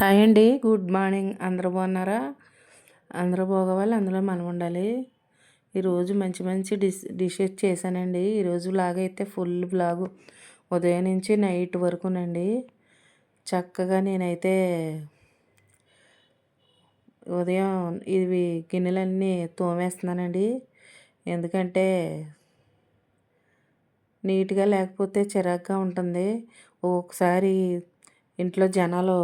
Hi అండి. Good morning. అందరూ బాగున్నారా? అందరూ బాగోవాలి. అందులో మనం ఉండాలి. ఈరోజు మంచి మంచి డిష్ డిషెస్ చేశానండి. ఈరోజు లాగా అయితే ఫుల్ బ్లాగు. ఉదయం నుంచి నైట్ వరకునండి. చక్కగా నేనైతే ఉదయం ఇవి గిన్నెలన్నీ తోమేస్తున్నానండి. ఎందుకంటే నీట్గా లేకపోతే చిరాగ్గా ఉంటుంది. ఒక్కొక్కసారి ఇంట్లో జనాలు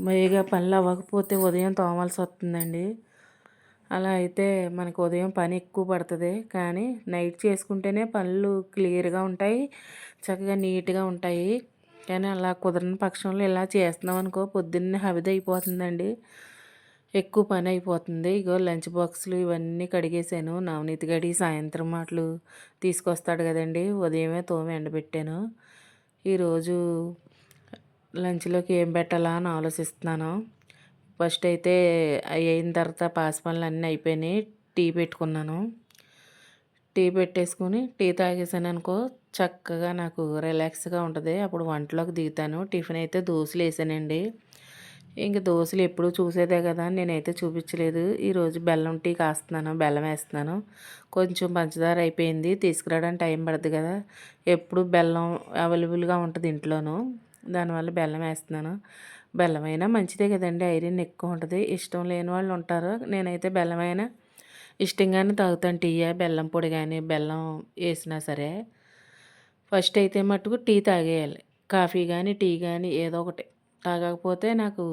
మేగా పనులు అవ్వకపోతే ఉదయం తోమాల్సి వస్తుందండి. అలా అయితే మనకు ఉదయం పని ఎక్కువ పడుతుంది. కానీ నైట్ చేసుకుంటేనే పనులు క్లియర్గా ఉంటాయి చక్కగా నీట్గా ఉంటాయి. కానీ అలా కుదరని పక్షంలో ఇలా చేస్తున్నాం అనుకో పొద్దున్నే హవిది అయిపోతుందండి. ఎక్కువ పని అయిపోతుంది. ఇగో లంచ్ బాక్సులు ఇవన్నీ కడిగేసాను నవనీతి గడి సాయంత్రం మాటలు తీసుకొస్తాడు కదండి. ఉదయమే తోమి ఎండబెట్టాను. ఈరోజు లంచ్లోకి ఏం పెట్టాలా అని ఆలోచిస్తున్నాను. ఫస్ట్ అయితే అయిన తర్వాత పాస్ పనులు అన్నీ అయిపోయినాయి. టీ పెట్టుకున్నాను. టీ పెట్టేసుకుని టీ తాగేసాను అనుకో చక్కగా నాకు రిలాక్స్గా ఉంటుంది. అప్పుడు వంటలోకి దిగుతాను. టిఫిన్ అయితే దోశలు వేసానండి. ఇంక దోశలు ఎప్పుడు చూసేదే కదా నేనైతే చూపించలేదు. ఈరోజు బెల్లం టీ కాస్తున్నాను బెల్లం వేస్తున్నాను. కొంచెం పంచదార అయిపోయింది. తీసుకురావడానికి టైం పడుతుంది కదా. ఎప్పుడు బెల్లం అవైలబుల్గా ఉంటుంది ఇంట్లోనూ. దానివల్ల బెల్లం వేస్తున్నాను. బెల్లం అయినా మంచిదే కదండి. ఐరన్ ఎక్కువ ఉంటుంది. ఇష్టం లేని వాళ్ళు ఉంటారు. నేనైతే బెల్లం అయినా ఇష్టంగానే తాగుతాను. టీ బెల్లం పొడి కానీ బెల్లం వేసినా సరే. ఫస్ట్ అయితే మట్టుకు టీ తాగేయాలి. కాఫీ కానీ టీ కానీ ఏదో ఒకటి. తాగకపోతే నాకు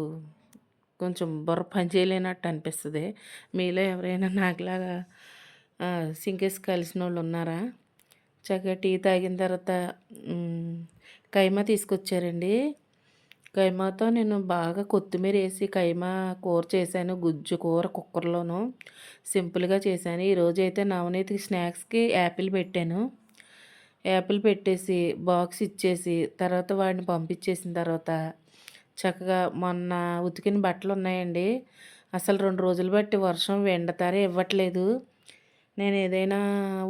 కొంచెం బుర్ర పనిచేయలేనట్టు అనిపిస్తుంది. మీలో ఎవరైనా నాకులాగా సింకేసి కలిసిన వాళ్ళు ఉన్నారా? చక్కగా టీ తాగిన తర్వాత కైమా తీసుకొచ్చారండి. కైమాతో నేను బాగా కొత్తిమీర వేసి కైమా కూర చేశాను గుజ్జు కూర కుక్కర్లోను. సింపుల్గా చేశాను. ఈరోజు అయితే నవనీతికి స్నాక్స్కి యాపిల్ పెట్టాను. యాపిల్ పెట్టేసి బాక్స్ ఇచ్చేసి తర్వాత వాడిని పంపించేసిన తర్వాత చక్కగా మొన్న ఉతికిన బట్టలు ఉన్నాయండి. అసలు రెండు రోజులు బట్టి వర్షం ఎండతారే ఇవ్వట్లేదు. నేను ఏదైనా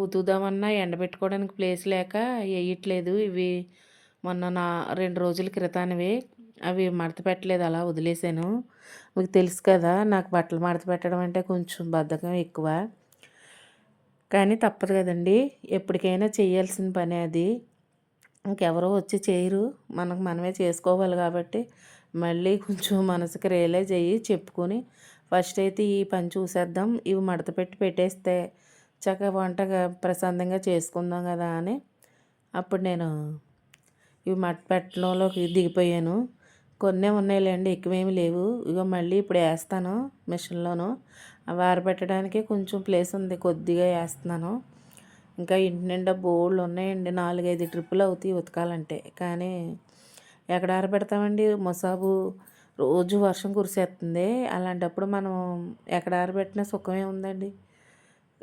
ఉతుకుదామన్నా ఎండబెట్టుకోవడానికి ప్లేస్ లేక వేయట్లేదు. ఇవి మొన్న నా రెండు రోజుల క్రితానివి అవి మడత పెట్టలేదు అలా వదిలేసాను. మీకు తెలుసు కదా నాకు బట్టలు మడత పెట్టడం అంటే కొంచెం బద్ధకం ఎక్కువ. కానీ తప్పదు కదండి ఎప్పటికైనా చేయాల్సిన పని అది. ఇంకెవరో వచ్చి చేయరు మనకు మనమే చేసుకోవాలి కాబట్టి మళ్ళీ కొంచెం మనసుకి రియలైజ్ అయ్యి చెప్పుకొని ఫస్ట్ అయితే ఈ పని చూసేద్దాం ఇవి మడత పెట్టి పెట్టేస్తే చక్కగా వంటగా ప్రశాంతంగా చేసుకుందాం కదా అని అప్పుడు నేను ఇవి మడత పెట్టడంలోకి దిగిపోయాను. కొన్నే ఉన్నాయిలేండి ఎక్కువేమి లేవు. ఇగో మళ్ళీ ఇప్పుడు వేస్తాను మిషన్లోను. అవి ఆరబెట్టడానికి కొంచెం ప్లేస్ ఉంది కొద్దిగా వేస్తున్నాను. ఇంకా ఇంటి నిండా బోళ్ళు ఉన్నాయండి నాలుగైదు ట్రిప్పులు అవుతాయి ఉతకాలంటే. కానీ ఎక్కడ ఆరబెడతామండి? మొసాబు రోజు వర్షం కురిసేస్తుంది. అలాంటప్పుడు మనం ఎక్కడ ఆరబెట్టినా సుఖమే ఉందండి.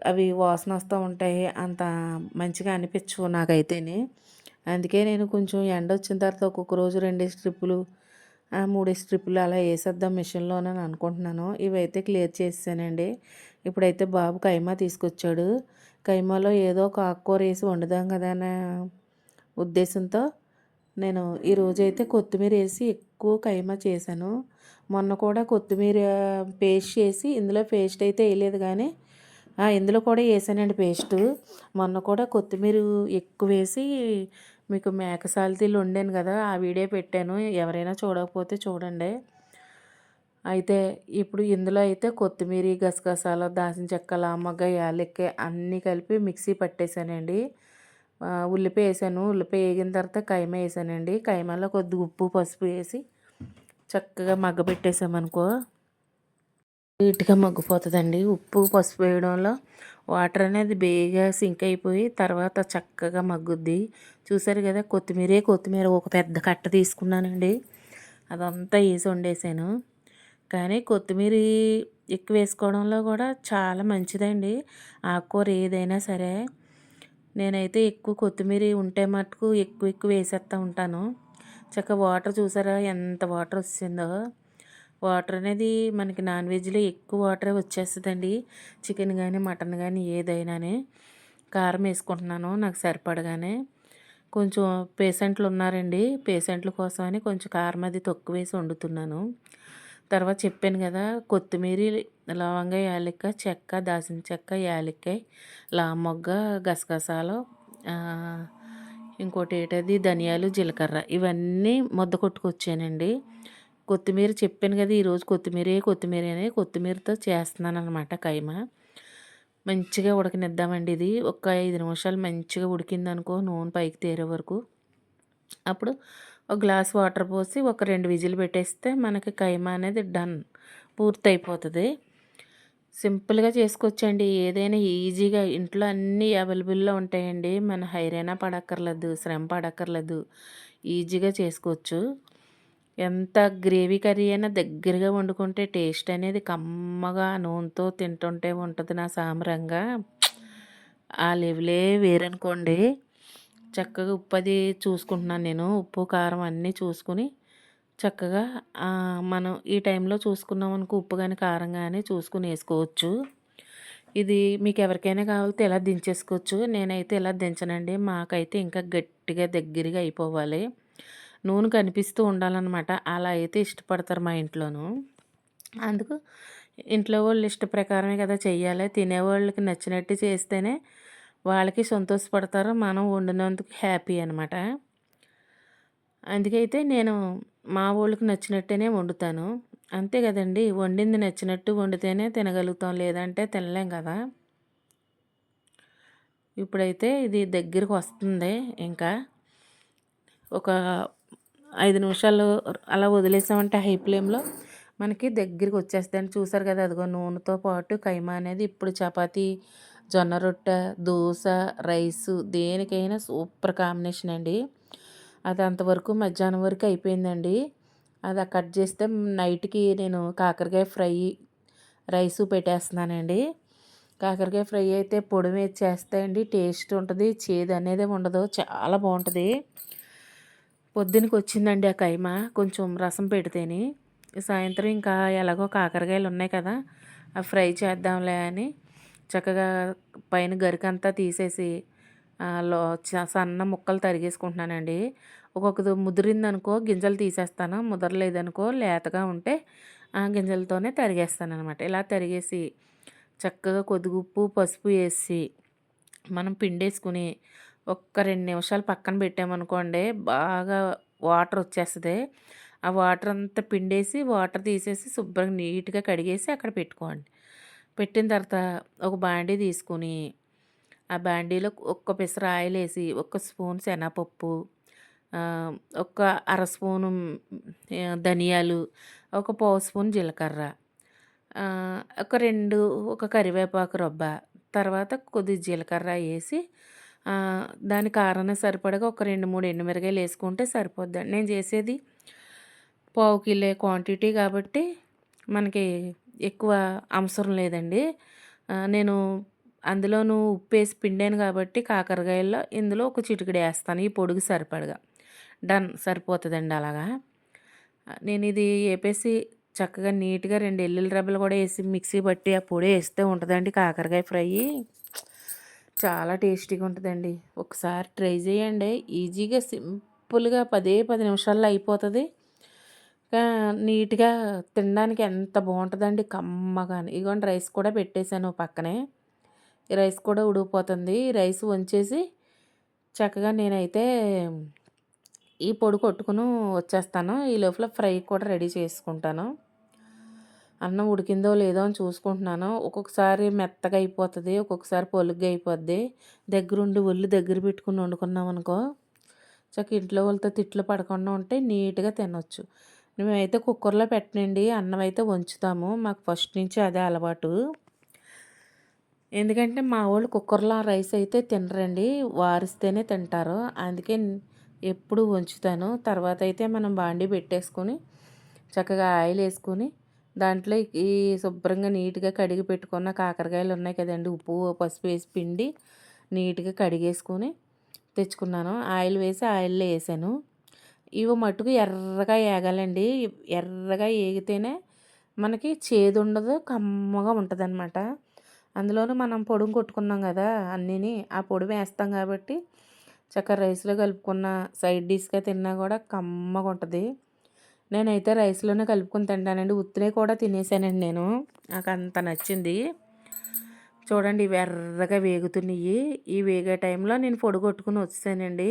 అవి వాసన వస్తూ ఉంటాయి అంత మంచిగా అనిపించవు నాకైతేనే. అందుకే నేను కొంచెం ఎండ వచ్చిన తర్వాత ఒక్కొక్క రోజు రెండు స్ట్రిప్పులు మూడు స్ట్రిప్పులు అలా వేసేద్దాం మిషన్లోనని అనుకుంటున్నాను. ఇవైతే క్లియర్ చేసానండి ఇప్పుడైతే బాబు కైమా తీసుకొచ్చాడు. కైమాలో ఏదో ఒక ఆకుకూర వేసి వండుదాం కదా అనే ఉద్దేశంతో నేను ఈరోజు అయితే కొత్తిమీర వేసి ఎక్కువ కైమా చేశాను. మొన్న కూడా కొత్తిమీర పేస్ట్ చేసి ఇందులో పేస్ట్ అయితే వేయలేదు కానీ ఇందులో కూడా వేసానండి పేస్ట్. మొన్న కూడా కొత్తిమీర ఎక్కువ వేసి మీకు మేకసాలతీలు వండాను కదా ఆ వీడియో పెట్టాను. ఎవరైనా చూడకపోతే చూడండి. అయితే ఇప్పుడు ఇందులో అయితే కొత్తిమీర గసగసాలు దాసిన చెక్క లామగ్గ యాలక్కాయ అన్నీ కలిపి మిక్సీ పట్టేశానండి ఉల్లిపాయ వేసాను. ఉల్లిపాయ వేగిన తర్వాత కైమ వేసానండి. కైమలో కొద్ది ఉప్పు పసుపు వేసి చక్కగా మగ్గ పెట్టేసామనుకో నీట్గా మగ్గిపోతుందండి. ఉప్పు పసుపు వేయడంలో వాటర్ అనేది బేగా సింక్ అయిపోయి తర్వాత చక్కగా మగ్గుద్ది. చూసారు కదా కొత్తిమీరే కొత్తిమీర ఒక పెద్ద కట్ట తీసుకున్నానండి. అదంతా వేసి వండేసాను. కానీ కొత్తిమీర ఎక్కువ వేసుకోవడంలో కూడా చాలా మంచిదండి. ఆకుకూర ఏదైనా సరే. నేనైతే ఎక్కువ కొత్తిమీర ఉంటే మటుకు ఎక్కువ ఎక్కువ వేసేస్తూ ఉంటాను. చక్కగా వాటర్ చూసారా ఎంత వాటర్ వచ్చిందో వాటర్ అనేది మనకి నాన్ వెజ్లో ఎక్కువ వాటర్ వచ్చేస్తుందండి. చికెన్ కానీ మటన్ కానీ ఏదైనానే. కారం వేసుకుంటున్నాను నాకు సరిపడగానే. కొంచెం పేషెంట్లు ఉన్నారండి. పేషెంట్ల కోసమని కొంచెం కారం అది తక్కువ వేసి వండుతున్నాను. తర్వాత చెప్పాను కదా కొత్తిమీర లవంగ యాలక్క చెక్క దాసిన చెక్క యాలక్కాయ లామొగ్గ గసగసాలు ఇంకోటి ఏంటది? ధనియాలు జీలకర్ర. ఇవన్నీ ముద్ద కొట్టుకొచ్చానండి. కొత్తిమీర చెప్పాను కదా ఈరోజు కొత్తిమీరే కొత్తిమీర అనే కొత్తిమీరతో చేస్తున్నాను అనమాట కైమా. మంచిగా ఉడకనిద్దామండి ఇది. ఒక ఐదు నిమిషాలు మంచిగా ఉడికిందనుకో నూనె పైకి తేరే వరకు. అప్పుడు ఒక గ్లాస్ వాటర్ పోసి ఒక రెండు విజిల్ పెట్టేస్తే మనకి కైమా అనేది డన్ పూర్తి అయిపోతుంది సింపుల్గా చేసుకోవచ్చండి ఏదైనా ఈజీగా ఇంట్లో అన్నీ అవైలబుల్లో ఉంటాయండి. మన హైరైనా పడక్కర్లేదు శ్రమ పడక్కర్లేదు. ఈజీగా చేసుకోవచ్చు. ఎంత గ్రేవీ కర్రీ అయినా దగ్గరగా వండుకుంటే టేస్ట్ అనేది కమ్మగా నూనెతో తింటుంటే ఉంటుంది నా సామరంగా ఆ లెవెలే వేరనుకోండి. చక్కగా ఉప్పు అది చూసుకుంటున్నాను నేను. ఉప్పు కారం అన్నీ చూసుకుని చక్కగా మనం ఈ టైంలో చూసుకున్నాం అనుకో ఉప్పు కానీ కారం కానీ చూసుకుని వేసుకోవచ్చు. ఇది మీకు ఎవరికైనా కావాలితే ఇలా దించేసుకోవచ్చు? నేనైతే ఇలా దించనండి? మాకైతే ఇంకా గట్టిగా దగ్గరగా అయిపోవాలి. నూనె కనిపిస్తూ ఉండాలన్నమాట. అలా అయితే ఇష్టపడతారు మా ఇంట్లోనూ. అందుకు ఇంట్లో వాళ్ళు ఇష్ట ప్రకారమే కదా చెయ్యాలి. తినేవాళ్ళకి నచ్చినట్టు చేస్తేనే వాళ్ళకి సంతోషపడతారు. మనం వండినందుకు హ్యాపీ అనమాట అందుకైతే నేను మా వాళ్ళకి నచ్చినట్టేనే వండుతాను. అంతే కదండి. వండింది నచ్చినట్టు వండితేనే తినగలుగుతాం. లేదంటే తినలేం కదా. ఇప్పుడైతే ఇది దగ్గరికి వస్తుంది. ఇంకా ఒక ఐదు నిమిషాలు అలా వదిలేసామంటే హై ఫ్లేమ్లో మనకి దగ్గరికి వచ్చేస్తాయని చూసారు కదా అదిగో నూనెతో పాటు కైమా అనేది ఇప్పుడు చపాతీ జొన్న రొట్టె దోశ రైసు దేనికైనా సూపర్ కాంబినేషన్ అండి. అది అంతవరకు మధ్యాహ్నం వరకు అయిపోయిందండి. అది కట్ చేస్తే నైట్కి నేను కాకరకాయ ఫ్రై రైసు పెట్టేస్తున్నానండి. కాకరకాయ ఫ్రై అయితే పొడి మీద చేస్తాయండి టేస్ట్ ఉంటుంది చేదు అనేది ఉండదు చాలా బాగుంటుంది. పొద్దునకి వచ్చిందండి ఆ కైమ. కొంచెం రసం పెడితేని. సాయంత్రం ఇంకా ఎలాగో కాకరకాయలు ఉన్నాయి కదా అవి ఫ్రై చేద్దాంలే అని చక్కగా పైన గరికంతా తీసేసి లో చ- సన్న ముక్కలు తరిగేసుకుంటున్నానండి. ఒక్కొక్కది ముదిరిందనుకో గింజలు తీసేస్తాను ముదరలేదనుకో లేతగా ఉంటే ఆ గింజలతోనే తరిగేస్తాను అనమాట ఇలా తరిగేసి చక్కగా కొద్దిగా ఉప్పు పసుపు వేసి మనం పిండేసుకుని ఒక్క రెండు నిమిషాలు పక్కన పెట్టామనుకోండి బాగా వాటర్ వచ్చేస్తుంది. ఆ వాటర్ అంతా పిండేసి వాటర్ తీసేసి శుభ్రంగా నీట్గా కడిగేసి అక్కడ పెట్టుకోండి. పెట్టిన తర్వాత ఒక బాండీ తీసుకుని ఆ బాండీలో ఒక్క పిసర ఆయిల్ వేసి ఒక్క స్పూన్ శనగపప్పు ఒక అర స్పూను ధనియాలు ఒక పావు స్పూన్ జీలకర్ర ఒక రెండు ఒక కరివేపాకు రొబ్బ తర్వాత కొద్ది జీలకర్ర వేసి దాని కారణం సరిపడగా ఒక రెండు మూడు ఎండుమిరగాయలు వేసుకుంటే సరిపోద్ది నేను చేసేది పావు కిలో క్వాంటిటీ కాబట్టి మనకి ఎక్కువ అవసరం లేదండి. నేను అందులోను ఉప్పు వేసి పిండాను కాబట్టి కాకరకాయల్లో ఇందులో ఒక చిటికెడు వేస్తాను ఈ పొడుగు సరిపడగా. డన్ సరిపోతుందండి అలాగా. నేను ఇది వేపేసి చక్కగా నీట్గా రెండు ఎల్లుల్లి రెబ్బలు కూడా వేసి మిక్సీ పట్టి ఆ పొడి వేస్తే ఉంటుందండి కాకరకాయ ఫ్రై. చాలా టేస్టీగా ఉంటుందండి ఒకసారి ట్రై చేయండి ఈజీగా సింపుల్గా పదే పది నిమిషాల్లో అయిపోతుంది. నీట్గా తినడానికి ఎంత బాగుంటుందండి కమ్మగాని. ఇగోండి రైస్ కూడా పెట్టేశాను పక్కనే. ఈ రైస్ కూడా ఉడికిపోతుంది. రైస్ వంచేసి చక్కగా నేనైతే ఈ పొడి కొట్టుకుని వచ్చేస్తాను. ఈ లోపల ఫ్రై కూడా రెడీ చేసుకుంటాను. అన్నం ఉడికిందో లేదో అని చూసుకుంటున్నాను. ఒక్కొక్కసారి మెత్తగా అయిపోతుంది ఒక్కొక్కసారి పొలుగ్గా అయిపోద్ది. దగ్గరుండి ఒళ్ళు దగ్గర పెట్టుకుని వండుకున్నాం అనుకో చక్క ఇంట్లో వాళ్ళతో తిట్లు పడకుండా ఉంటే నీట్గా తినొచ్చు. మేమైతే కుక్కర్లో పెట్టనండి అన్నం అయితే వంచుతాము. మాకు ఫస్ట్ నుంచి అదే అలవాటు. ఎందుకంటే మా వాళ్ళు కుక్కర్లో రైస్ అయితే తినరండి వారిస్తేనే తింటారు. అందుకే ఎప్పుడు వంచుతాను. తర్వాత అయితే మనం బాండీ పెట్టేసుకొని చక్కగా ఆయిల్ వేసుకొని దాంట్లో ఈ శుభ్రంగా నీట్గా కడిగి పెట్టుకున్న కాకరకాయలు ఉన్నాయి కదండి. ఉప్పు పసుపు వేసి పిండి నీట్గా కడిగేసుకొని తెచ్చుకున్నాను. ఆయిల్ వేసి ఆయిల్లో వేసాను. ఇవి మట్టుకు ఎర్రగా వేగాలండి ఎర్రగా వేగితేనే మనకి చేదు ఉండదు కమ్మగా ఉంటుంది అనమాట అందులోనూ మనం పొడుము కొట్టుకున్నాం కదా అన్నీని ఆ పొడి వేస్తాం కాబట్టి చక్కగా రైస్లో కలుపుకున్న సైడ్ డిష్గా తిన్నా కూడా కమ్మగా ఉంటుంది. నేనైతే రైస్లోనే కలుపుకొని తింటానండి. ఉత్తినే కూడా తినేసానండి నేను. నాకు అంత నచ్చింది. చూడండి ఇవి ఎర్రగా వేగుతున్నాయి. ఈ వేగే టైంలో నేను పొడి కొట్టుకుని వచ్చానండి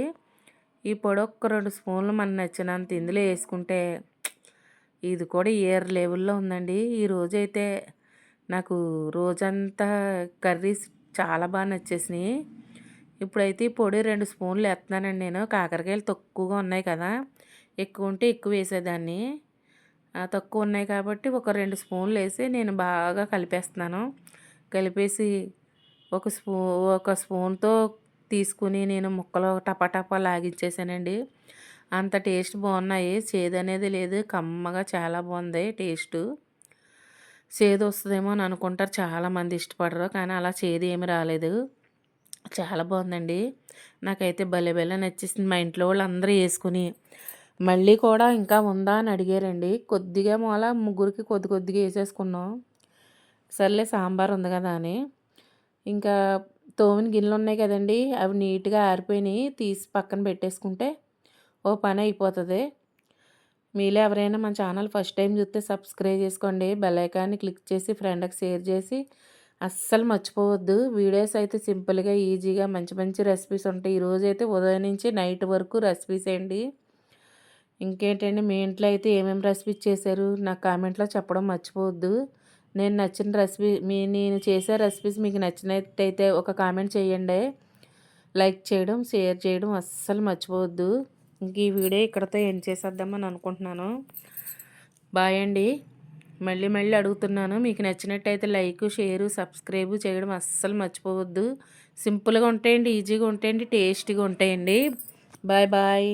ఈ పొడి ఒక్క రెండు స్పూన్లు మన నచ్చినంత ఇందులో వేసుకుంటే ఇది కూడా ఏర్ లెవెల్లో ఉందండి. ఈ రోజైతే నాకు రోజంతా కర్రీస్ చాలా బాగా నచ్చేసినాయి. ఇప్పుడైతే ఈ పొడి రెండు స్పూన్లు వేస్తున్నానండి నేను. కాకరకాయలు తక్కువగా ఉన్నాయి కదా. ఎక్కువ ఉంటే ఎక్కువ వేసేదాన్ని. తక్కువ ఉన్నాయి కాబట్టి ఒక రెండు స్పూన్లు వేసి నేను బాగా కలిపేస్తున్నాను. కలిపేసి ఒక స్పూ ఒక స్పూన్తో తీసుకుని నేను ముక్కలు టపా లాగించేసానండి. అంత టేస్ట్ బాగున్నాయి. చేదు అనేది లేదు. కమ్మగా చాలా బాగుంది టేస్ట్. చేదు వస్తుందేమో అని అనుకుంటారు. చాలామంది ఇష్టపడరు. కానీ అలా చేదు ఏమి రాలేదు. చాలా బాగుందండి. నాకైతే భలే భలే నచ్చేసింది మా ఇంట్లో వాళ్ళు అందరూ వేసుకుని. మళ్ళీ కూడా ఇంకా ఉందా అని అడిగారండి. కొద్దిగా మూల ముగ్గురికి కొద్ది కొద్దిగా వేసేసుకున్నాం. సర్లే సాంబార్ ఉంది కదా అని. ఇంకా తోమిన గిన్నెలు ఉన్నాయి కదండి అవి నీట్గా ఆరిపోయినాయి. తీసి పక్కన పెట్టేసుకుంటే ఓ పని అయిపోతుంది. మీలో ఎవరైనా మన ఛానల్ ఫస్ట్ టైం చూస్తే సబ్స్క్రైబ్ చేసుకోండి బెల్ ఐకాన్ని క్లిక్ చేసి ఫ్రెండ్కి షేర్ చేసి అస్సలు మర్చిపోవద్దు. వీడియోస్ అయితే సింపుల్గా ఈజీగా మంచి మంచి రెసిపీస్ ఉంటాయి. ఈరోజు అయితే ఉదయం నుంచి నైట్ వరకు రెసిపీస్ అండి ఇంకేంటండి మీ ఇంట్లో అయితే ఏమేమి రెసిపీస్ చేశారు? నాకు కామెంట్లో చెప్పడం మర్చిపోవద్దు. నేను నచ్చిన రెసిపీ మీ నేను చేసే రెసిపీస్ మీకు నచ్చినట్టయితే ఒక కామెంట్ చేయండి. లైక్ చేయడం షేర్ చేయడం అస్సలు మర్చిపోవద్దు. ఇంక ఈ వీడియో ఇక్కడతో ఏం చేసేద్దామని అనుకుంటున్నాను. బాయ్ అండి. మళ్ళీ మళ్ళీ అడుగుతున్నాను. మీకు నచ్చినట్టయితే లైక్ షేరు సబ్స్క్రైబ్ చేయడం అస్సలు మర్చిపోవద్దు. సింపుల్గా ఉంటాయండి ఈజీగా ఉంటాయండి టేస్టీగా ఉంటాయండి. Bye bye.